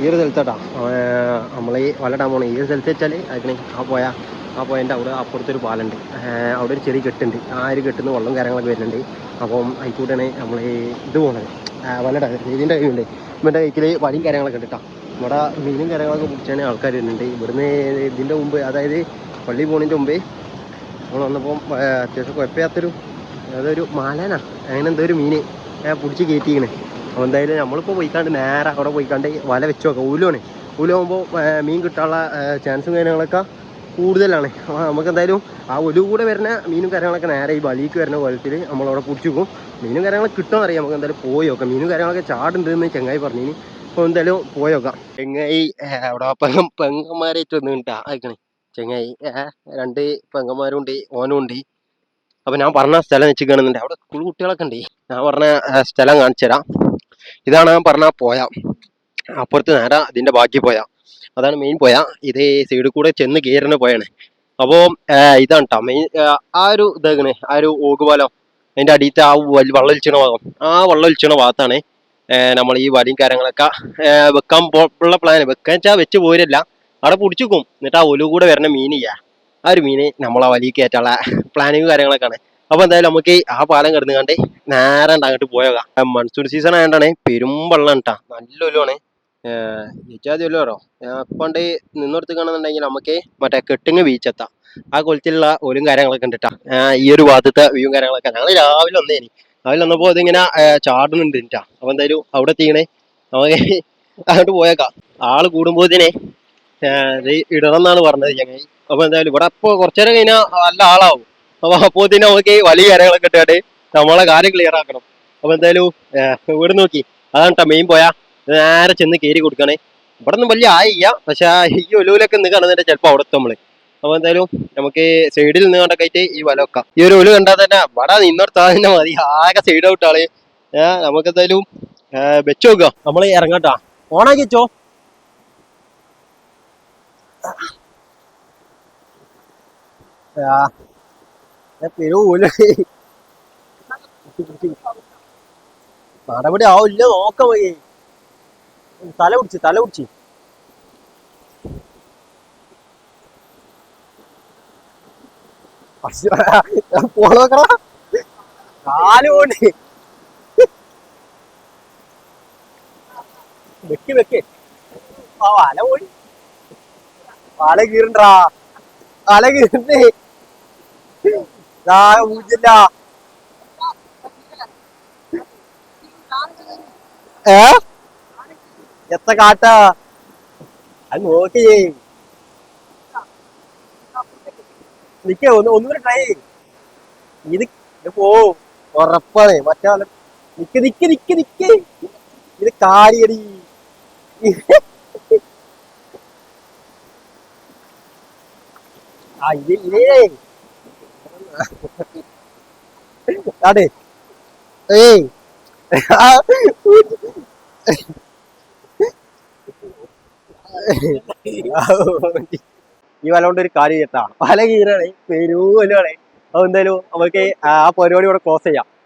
ഈ ഒരു സ്ഥലത്താട്ടാ നമ്മൾ ഈ വല ഡാം പോകണം ഈ ഒരു സ്ഥലത്ത് വെച്ചാൽ അതിന് ആ പോയ ആ പോയതിന്റെ അവിടെ അപ്പുറത്തൊരു പാലുണ്ട് ഏർ അവിടെ ഒരു ചെറിയ കെട്ടുണ്ട്. ആ ഒരു കെട്ടുന്ന വെള്ളം കാര്യങ്ങളൊക്കെ വരുന്നുണ്ട്. അപ്പം അതിൽക്കൂടെയാണ് നമ്മൾ ഈ ഇത് പോണത്. ഡാം ഇതിന്റെ കൈയുണ്ട് ഇവന്റെ കൈക്കിൽ വടിയും കാര്യങ്ങളൊക്കെ ഉണ്ട് കേട്ടോ ഇവിടെ മീനും കാര്യങ്ങളൊക്കെ പിടിച്ചാണ് ആൾക്കാർ വരുന്നുണ്ട്. ഇവിടുന്ന് ഇതിന്റെ മുമ്പ് അതായത് പള്ളി പോണതിന്റെ മുമ്പേ നമ്മൾ വന്നപ്പോൾ അത്യാവശ്യം കുഴപ്പമില്ലാത്തൊരു അതൊരു മാലാനാ. അങ്ങനെ എന്തോ ഒരു മീൻ പിടിച്ച് കയറ്റിക്കണേ അപ്പോൾ എന്തായാലും നമ്മളിപ്പോൾ പോയിക്കാണ്ട് നേരെ അവിടെ പോയിക്കാണ്ട് വല വെച്ച് നോക്കാം. ഊലുമാണ് ഊലാകുമ്പോൾ മീൻ കിട്ടാനുള്ള ചാൻസും കാര്യങ്ങളൊക്കെ കൂടുതലാണ്. അപ്പോൾ നമുക്ക് എന്തായാലും ആ ഒലു കൂടെ വരുന്ന മീനും കാര്യങ്ങളൊക്കെ നേരെ ഈ വലിക്ക് വരുന്ന കോലത്തിൽ നമ്മളവിടെ പിടിച്ചു പോകും മീനും കാര്യങ്ങളൊക്കെ കിട്ടുമെന്ന് അറിയാം. നമുക്ക് എന്തായാലും പോയി നോക്കാം. മീനും കാര്യങ്ങളൊക്കെ ചാടുണ്ടെന്ന് ചെങ്ങായി പറഞ്ഞു അപ്പോൾ എന്തായാലും പോയി നോക്കാം. ചെങ്ങായി അവിടെ പെങ്ങ പെങ്ങന്മാരായിട്ട് ഒന്ന് കിട്ടാ ചെങ്ങായി രണ്ട് പെങ്ങന്മാരും ഉണ്ട് ഓനും ഉണ്ട്. അപ്പൊ ഞാൻ പറഞ്ഞ സ്ഥലം വെച്ച് കാണുന്നുണ്ട്. അവിടെ സ്കൂൾ കുട്ടികളൊക്കെ ഉണ്ട്. ഞാൻ പറഞ്ഞ സ്ഥലം കാണിച്ചു തരാം ഇതാണ് ഞാൻ പറഞ്ഞ പോയ. അപ്പുറത്ത് നേരെ അതിന്റെ ബാക്കി പോയ. അതാണ് മെയിൻ പോയ. ഇത് സൈഡിൽ കൂടെ ചെന്ന് കയറുന്ന പോയാണ്. അപ്പോൾ ഇതാണ് കേട്ടോ മെയിൻ ആ ഒരു ഇതാകണേ ആ ഒരു ഓകുപാലം. അതിന്റെ അടിയത്തെ ആ വെള്ളം ഒലിച്ചണ ഭാഗം. ആ വെള്ളം ഒലിച്ചണ ഭാഗത്താണ് നമ്മൾ ഈ വടിയും കാര്യങ്ങളൊക്കെ വെക്കാൻ ഉള്ള പ്ലാൻ വെക്കാൻ വെച്ചാൽ വെച്ച് പോരല്ല. അവിടെ പിടിച്ചിക്കും എന്നിട്ട് ആ ഒലു കൂടെ വരുന്ന മീനില്ല? ആ ഒരു മീന് നമ്മളെ വലിയ കയറ്റാനുള്ള പ്ലാനിങ് കാര്യങ്ങളൊക്കെയാണ്. അപ്പൊ എന്തായാലും നമുക്ക് ആ പാലം കിടന്നു കണ്ട് നേരെ അങ്ങോട്ട് പോയേക്കാം. മൺസൂൺ സീസൺ ആയതുകൊണ്ടാണ് പെരും വെള്ളം കേട്ടാ നല്ല ഒലുവാണ്. ജയിച്ചാതി ഒലുവാറോ പണ്ട് നിന്നെടുത്ത് കാണുന്നുണ്ടെങ്കിൽ നമുക്ക് മറ്റേ കെട്ടിങ് ബീച്ചെത്താം ആ കൊലത്തിലുള്ള ഒലും കാര്യങ്ങളൊക്കെ ഉണ്ട് ഈ ഒരു ഭാഗത്തെ വ്യൂവും കാര്യങ്ങളൊക്കെ. ഞങ്ങൾ രാവിലെ വന്നേനി. രാവിലെ വന്നപ്പോ അതിങ്ങനെ ചാടുന്നുണ്ട് അപ്പൊ എന്തായാലും അവിടെ തീണേ നമുക്ക് അങ്ങോട്ട് പോയേക്കാം. ആൾ കൂടുമ്പോതിനെ ഇത് ഇടണം എന്നാണ് പറഞ്ഞത് ഞങ്ങൾ അപ്പൊ എന്തായാലും ഇവിടെ ഇപ്പൊ കുറച്ചേരം കഴിഞ്ഞാൽ നല്ല ആളാവും. അപ്പൊ അപ്പോ നമുക്ക് വലിയ കാര്യങ്ങളൊക്കെ ഇട്ടിട്ട് നമ്മളെ കാര്യം ക്ലിയർ ആക്കണം. അപ്പൊ എന്തായാലും ഇവിടെ നോക്കി. അതാണ് ട്ടോ മെയിൻ പോയാ. നേരെ ചെന്ന് കയറി കൊടുക്കണേ. ഇവിടെ ഒന്നും വലിയ ആയില്ല. പക്ഷെ ഈ ഒലുവിലൊക്കെ നിന്ന് കാണുന്നതിന്റെ ചിലപ്പോ അവിടെ നമ്മൾ. അപ്പൊ എന്തായാലും നമുക്ക് സൈഡിൽ നിന്ന് കണ്ടൊക്കെ ഈ വല വെക്കാം. ഈ ഒരു ഒലു കണ്ടാൽ തന്നെ ഇവിടെ നിന്നെടുത്താൽ തന്നെ മതി. ആകെ സൈഡ് ഔട്ട് ആൾ. ഏഹ് നമുക്ക് എന്തായാലും വെച്ച് നോക്കാം. നമ്മൾ ഇറങ്ങട്ടാ. ഓണാക്കി വെച്ചോ. പെരുല നടപടി ആവില്ല നോക്ക പോയി തല പിടിച്ച് തല പിടിച്ച്. പോണോക്കടാ കാൽ പോണ്ട് വെക്ക് വെക്ക്. ആ വല പോയി. വല കീറണ്ടാ. വല കീറണ്ടേ. ഊജില്ല ഏ? എത്ര കാട്ട? അത് നോക്കി. നിക്ക ഒന്ന് ഒന്നുകൂടെ ട്രൈ ഇത് പോവും ഉറപ്പാണ്. മറ്റേ നിക്ക് നിക്ക് നിക്ക് നിക്ക്. ഇത് കാരിയടി. ആ ഇത് ഇതേ. അതെ. ഏയ്. ഈ വല കൊണ്ട് ഒരു കാര്യം ചെയ്യട്ടാ. പല കീറാണ് പെരുവലാണ് അതെന്തായാലും നമുക്ക് ആ പരിപാടി ഇവിടെ ക്ലോസ് ചെയ്യാം.